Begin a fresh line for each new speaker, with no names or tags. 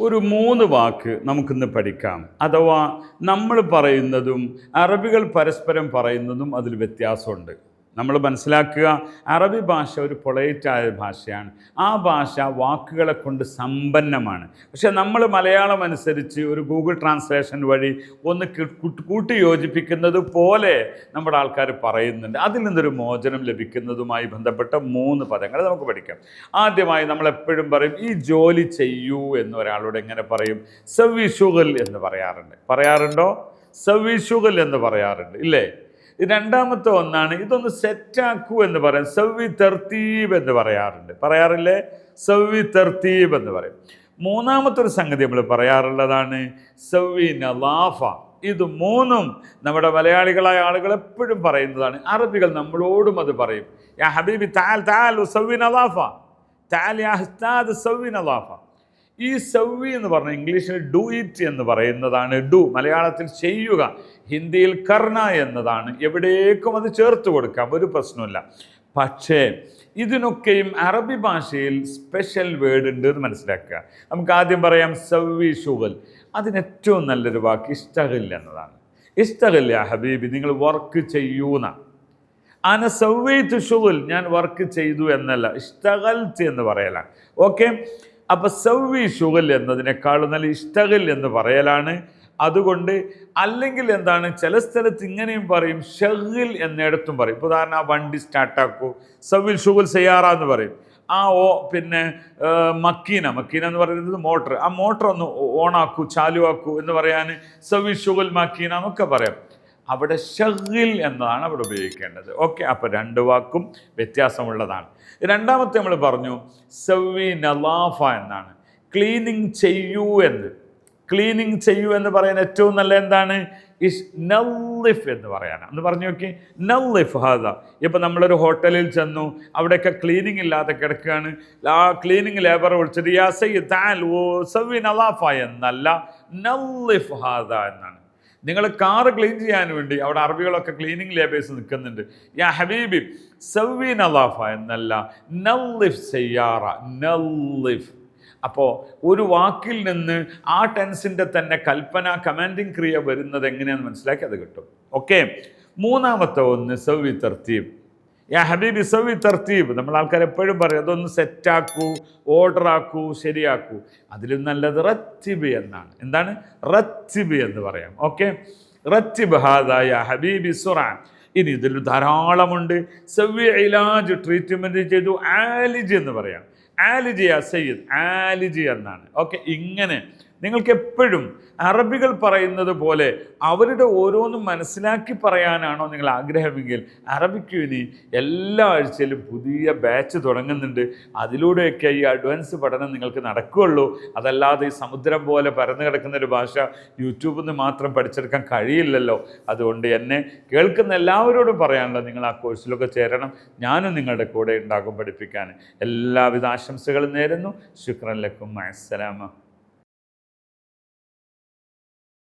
ഒരു മൂന്ന് വാക്ക് നമുക്കിന്ന് പഠിക്കാം. അഥവാ നമ്മൾ പറയുന്നതും അറബികൾ പരസ്പരം പറയുന്നതും അതിൽ വ്യത്യാസമുണ്ട്. നമ്മൾ മനസ്സിലാക്കുക അറബി ഭാഷ ഒരു പൊളൈറ്റായ ഭാഷയാണ്. ആ ഭാഷ വാക്കുകളെ കൊണ്ട് സമ്പന്നമാണ്. പക്ഷെ നമ്മൾ മലയാളം അനുസരിച്ച് ഒരു ഗൂഗിൾ ട്രാൻസ്ലേഷൻ വഴി ഒന്ന് കൂട്ടി യോജിപ്പിക്കുന്നത് പോലെ നമ്മുടെ ആൾക്കാർ പറയുന്നുണ്ട്. അതിൽ നിന്നൊരു മോചനം ലഭിക്കുന്നതുമായി ബന്ധപ്പെട്ട മൂന്ന് പദങ്ങൾ നമുക്ക് പഠിക്കാം. ആദ്യമായി നമ്മൾ എപ്പോഴും പറയും ഈ ജോലി ചെയ്യൂ എന്ന് ഒരാളോട് എങ്ങനെ പറയും? സവിഷുകൽ എന്ന് പറയാറുണ്ട്. പറയാറുണ്ടോ? സവിഷുകൽ എന്ന് പറയാറുണ്ട്. ഇല്ലേ? രണ്ടാമത്തെ ഒന്നാണ് ഇതൊന്ന് സെറ്റാക്കൂ എന്ന് പറയാം. സവ്വി തർത്തീബ് എന്ന് പറയാറുണ്ട്. പറയാറില്ലേ? സവ്വി തർത്തീബ് എന്ന് പറയും. മൂന്നാമത്തെ ഒരു സംഗതി നമ്മൾ പറയാറുള്ളതാണ് സവ്വി നലാഫ ഇത് മൂന്നും നമ്മുടെ മലയാളികളായ ആളുകൾ എപ്പോഴും പറയുന്നതാണ്. അറബികൾ നമ്മളോടും അത് പറയും. യാ ഹബീബി താൽ താൽ സവ്വി നലാഫ താൽ യാ ഉസ്താദ് സവ്വി നലാഫ ഈ സവ്വി എന്ന് പറഞ്ഞ ഇംഗ്ലീഷിൽ ഡു ഇറ്റ് എന്ന് പറയുന്നതാണ് ഡു. മലയാളത്തിൽ ചെയ്യുക. ഹിന്ദിയിൽ കർണ എന്നതാണ്. എവിടേക്കും അത് ചേർത്ത് കൊടുക്കാം. ഒരു പ്രശ്നമില്ല പക്ഷേ ഇതിനൊക്കെയും അറബി ഭാഷയിൽ സ്പെഷ്യൽ വേർഡ് ഉണ്ട് എന്ന് മനസ്സിലാക്കുക. നമുക്ക് ആദ്യം പറയാം സവ്വി ഷുഗൽ. അതിന് ഏറ്റവും നല്ലൊരു വാക്ക് ഇഷ്ടകിൽ എന്നതാണ്. ഇഷ്ടകില്ല ഹബീബി നിങ്ങൾ വർക്ക് ചെയ്യൂന്ന അന സവ്വൈത്ത് ഷുവൽ ഞാൻ വർക്ക് ചെയ്തു എന്നല്ല. ഇഷ്ടകൽത്ത് എന്ന് പറയലാണ്. ഓക്കെ? അപ്പൊ സൗവി ഷുഗൽ എന്നതിനേക്കാൾ നല്ല ഇഷ്ടകൽ എന്ന് പറയലാണ്. അതുകൊണ്ട് അല്ലെങ്കിൽ എന്താണ് ചില സ്ഥലത്ത് ഇങ്ങനെയും പറയും ഷഹിൽ എന്നിടത്തും പറയും. ഇപ്പോൾ ഉദാഹരണം ആ വണ്ടി സ്റ്റാർട്ടാക്കൂ സവിൽ ഷുഗൽ ചെയ്യാറ എന്ന് പറയും. ആ ഓ പിന്നെ മക്കീന മക്കീന എന്ന് പറയുന്നത് മോട്ടർ. ആ മോട്ടർ ഒന്ന് ഓണാക്കൂ ചാലുവാക്കൂ എന്ന് പറയാൻ സവിൽ ഷുഗൽ മക്കീന എന്നൊക്കെ പറയാം. അവിടെ ഷഹിൽ എന്നതാണ് അവിടെ ഉപയോഗിക്കേണ്ടത്. ഓക്കെ അപ്പോൾ രണ്ട് വാക്കും വ്യത്യാസമുള്ളതാണ്. രണ്ടാമത്തെ നമ്മൾ പറഞ്ഞു സവി നലാഫ എന്നാണ്. ക്ലീനിങ് ചെയ്യൂ എന്ന്. ക്ലീനിങ് ചെയ്യൂ എന്ന് പറയാൻ ഏറ്റവും നല്ല എന്താണ്? ഇസ് നല്ലിഫ് എന്ന് പറയാനാണ്. എന്ന് പറഞ്ഞു നോക്കി. നല്ലിഫ് ഹാദ. ഇപ്പം നമ്മളൊരു ഹോട്ടലിൽ ചെന്നു അവിടെയൊക്കെ ക്ലീനിങ് ഇല്ലാതെ കിടക്കുകയാണ്. ആ ക്ലീനിങ് ലേബർ വിളിച്ചിട്ട് യാ സൈ താൽ ഓ സവി നലാഫ എന്നല്ല നല്ലിഫ് ഹാദ എന്നാണ്. നിങ്ങൾ കാർ ക്ലീൻ ചെയ്യാൻ വേണ്ടി അവിടെ അറബികളൊക്കെ ക്ലീനിങ് ലേബേഴ്സ് നിൽക്കുന്നുണ്ട്. യാ ഹബീബി സവി നലാഫ എന്നല്ല നല്ലിഫ് സയ്യാറ നല്ലിഫ്. അപ്പോൾ ഒരു വാക്കിൽ നിന്ന് ആ ടെൻസിന്റെ തന്നെ കൽപ്പന കമാൻഡിങ് ക്രിയ വരുന്നത് എങ്ങനെയാണെന്ന് മനസ്സിലാക്കി അത് കിട്ടും. ഓക്കെ മൂന്നാമത്തെ ഒന്ന് സവി തർത്തീബ്. യാ ഹബീബി സവി തർത്തീബ്. നമ്മൾ ആൾക്കാർ എപ്പോഴും പറയും അതൊന്ന് സെറ്റാക്കൂ ഓർഡർ ആക്കൂ ശരിയാക്കൂ. അതിലും നല്ലത് റത്തിബ് എന്നാണ്. എന്താണ്? റത്തിബ് എന്ന് പറയാം. ഓക്കെ റത്തിബ് ഹാദായ ഹബീബി സുറാൻ. ഇനി ഇതിൽ ധാരാളമുണ്ട്. സവ്യ ഇലാജ് ട്രീറ്റ്മെന്റ് ചെയ്തു ആലിജ് എന്ന് പറയാം. ആലിജ് യാ സയ്യിദ് ആലിജി എന്നാണ്. ഓക്കെ ഇങ്ങനെ നിങ്ങൾക്ക് എപ്പോഴും അറബികൾ പറയുന്നത് പോലെ അവരുടെ ഓരോന്നും മനസ്സിലാക്കി പറയാനാണോ നിങ്ങൾ ആഗ്രഹമെങ്കിൽ അറബിക്ക് ഇനി എല്ലാ ആഴ്ചയിലും പുതിയ ബാച്ച് തുടങ്ങുന്നുണ്ട്. അതിലൂടെയൊക്കെ ഈ അഡ്വാൻസ് പഠനം നിങ്ങൾക്ക് നടക്കുകയുള്ളൂ. അതല്ലാതെ ഈ സമുദ്രം പോലെ പരന്നു കിടക്കുന്ന ഒരു ഭാഷ യൂട്യൂബിൽ നിന്ന് മാത്രം പഠിച്ചെടുക്കാൻ കഴിയില്ലല്ലോ. അതുകൊണ്ട് എന്നെ കേൾക്കുന്ന എല്ലാവരോടും പറയാനുള്ളത് നിങ്ങൾ ആ കോഴ്സിലൊക്കെ ചേരണം. ഞാനും നിങ്ങളുടെ കൂടെ ഉണ്ടാകും പഠിപ്പിക്കാൻ. എല്ലാവിധ ആശംസകളും നേരുന്നു. ശുക്രൻ ലക്കും. അസ്സലാമ